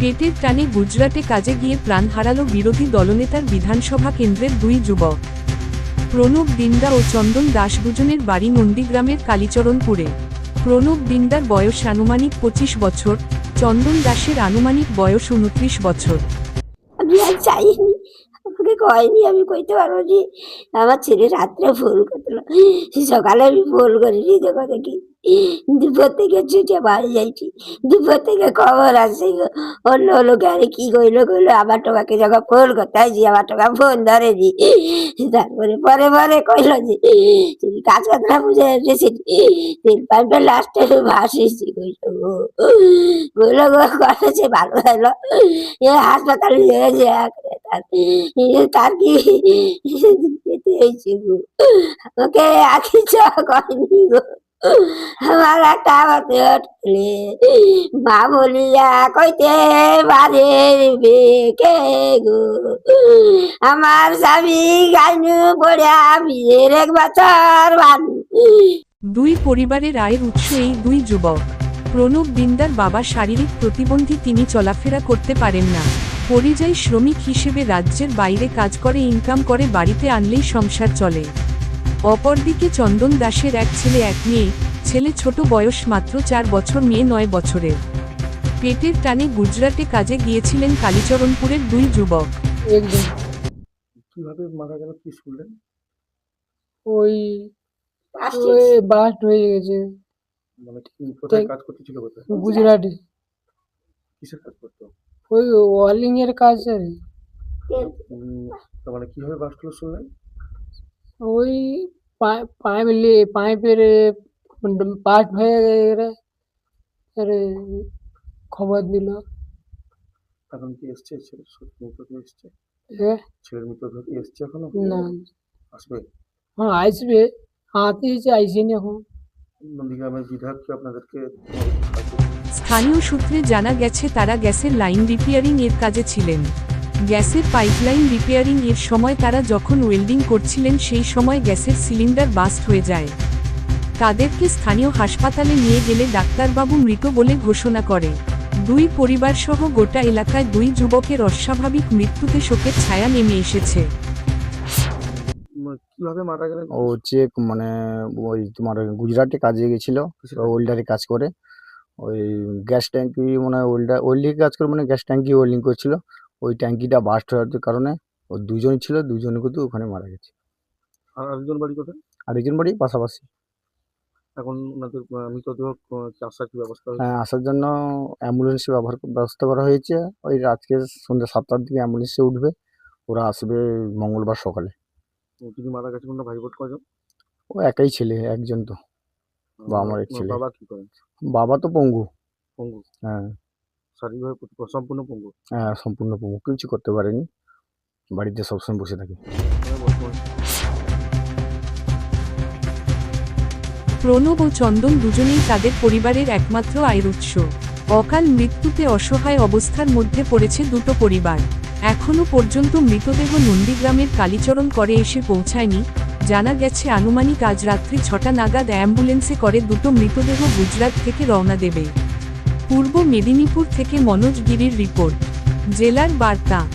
পেটের টানে গুজরাটে কাজে গিয়ে প্রাণ হারালো বিরোধী দলনেতার বিধানসভা কেন্দ্রের দুই যুবক। প্রণব দিন্দা ও চন্দন দাস দুজনের বাড়ি নন্দীগ্রামের কালীচরণপুরে। প্রণব দিন্দার বয়স আনুমানিক পঁচিশ বছর, চন্দন দাসের আনুমানিক বয়স উনত্রিশ বছর। আমি আর চাইনি কয়নি, আমি কইতে পারব যে আমার ছেলে রাত্রে ফোন করছিল সকালে আমি ফোন করিনি দেখো দেখি দুপুর থেকে ছুটে বাড়ি যাইছি। দুপুর থেকে খবর আসছে গো। অন্য লোক আরে কি কইলো কইলো আমার টোকাকে যখন ফোন করতে হয়েছি আমার টোকা ফোন ধরেনি। তারপরে পরে পরে কইলো যে কাজ কথা বুঝে এসেছি তেল পাইপের লাস্টে ভাসিয়েছি কইলো কইলো গো করেছে ভালো হলো। এ হাসপাতালে নিয়ে যে তার। কি গো? ওকে আখি চা করেনি গো। আমার একটা অটলে মা বলিয়া কইতে বাজে গো? আমার স্বামী গাইনু পড়িয়া বিয়ের এক বছর দুই পরিবারের আয়ের উৎস এই দুই যুবক। প্রণব বিন্দার বাবা শারীরিক প্রতিবন্ধী তিনি চলাফেরা করতে পারেন না। পরিযায়ী শ্রমিক হিসেবে রাজ্যের বাইরে কাজ করে ইনকাম করে, বাড়িতে আনলেই সংসার চলে। অপরদিকে চন্দন দাসের এক ছেলে এক মেয়ে। ছেলে ছোট বয়স মাত্র চার বছর মেয়ে নয় বছরের। পেটের টানে গুজরাটে কাজে গিয়েছিলেন কালীচরণপুরের দুই যুবক। কীভাবে মারা গেল কি শুনলেন? ওই বাস্ট হয়ে গেছে। মানে কি কোথায় কাজ করতে ছিল কোথায়? গুজরাটে। কিসের কাজ করতো? ওই ওয়ালিং এর কাজ আর কি। উম, মানে কীভাবে বাস্ট হলো শুনলেন? ওই পা- পাইপ লে পাইপের পাস্ট হয়ে গেলে আরে খবর দিল এখন কি এসছে ছেলের সত্যি মৃতদেহ এসছে এ, ছেলের মৃতদেহ কি এসছে এখনও না আসবে হ্যাঁ আসবে হাতে এসে আইসেনি এখন নন্দীগ্রামের বিধায়ক কি আপনাদেরকে স্থানীয় সূত্রে জানা গেছে তারা গ্যাসের লাইন রিপেয়ারিং এর কাজে ছিলেন। গ্যাসের পাইপলাইন রিপেয়ারিং এর সময় তারা যখন ওয়েল্ডিং করছিলেন সেই সময় গ্যাসের সিলিন্ডার বাস্ট হয়ে যায়। তাদেরকে স্থানীয় হাসপাতালে নিয়ে গেলে ডাক্তারবাবু মৃত বলে ঘোষণা করে। দুই পরিবার সহ গোটা এলাকায় দুই যুবকের অস্বাভাবিক মৃত্যুতে শোকের ছায়া নেমে এসেছে। কীভাবে মারা গেলেন? ও হচ্ছে মানে ওই তোমার গুজরাটে কাজে গেছিল? ওয়েল্ডারে কাজ করে। ওই গ্যাস ট্যাঙ্কি মানে ওয়েল্ডার ওয়েল্ডিং কাজ করে মানে গ্যাস ট্যাঙ্কি ওয়েল্ডিং করছিল। ওই ট্যাঙ্কিটা বাস্ট হওয়ার কারণে ও দুজন ছিল দুজন কিন্তু ওখানে মারা গেছে। আর আরেকজন বাড়ি কোথায়? আরেকজন বাড়ি পাশাপাশি। এখন ওনাদের মৃতদেহ আসার কি ব্যবস্থা হ্যাঁ, আসার জন্য অ্যাম্বুলেন্স ব্যবহার ব্যবস্থা করা হয়েছে। ওই আজকে সন্ধ্যা সাতটার দিকে অ্যাম্বুলেন্সে উঠবে ওরা আসবে মঙ্গলবার সকালে। যিনি মারা গেছেন ওনার ভাই কজন ও একাই ছেলে একজন তো বাবা মার এক ছেলে। বাবা কি করেন? বাবা তো পঙ্গু। পঙ্গু। হ্যাঁ। শারীরিকভাবে সম্পূর্ণ পঙ্গু। হ্যাঁ সম্পূর্ণ পঙ্গু। কিছু করতে পারেনি। বাড়িতে সবসময় বসে থাকে। প্রণব ও চন্দন দুজনেই তাদের পরিবারের একমাত্র আয়ের উৎস। অকাল মৃত্যুতে অসহায় অবস্থার মধ্যে পড়েছে দুটো পরিবার। এখনও পর্যন্ত মৃতদেহ নন্দীগ্রামের কালীচরণ করে এসে পৌঁছায়নি। জানা গেছে আনুমানিক আজ রাত্রি ছটা নাগাদ অ্যাম্বুলেন্সে করে দুটো মৃতদেহ গুজরাট থেকে রওনা দেবে। পূর্ব মেদিনীপুর থেকে মনোজগিরির রিপোর্ট। জেলার বার্তা।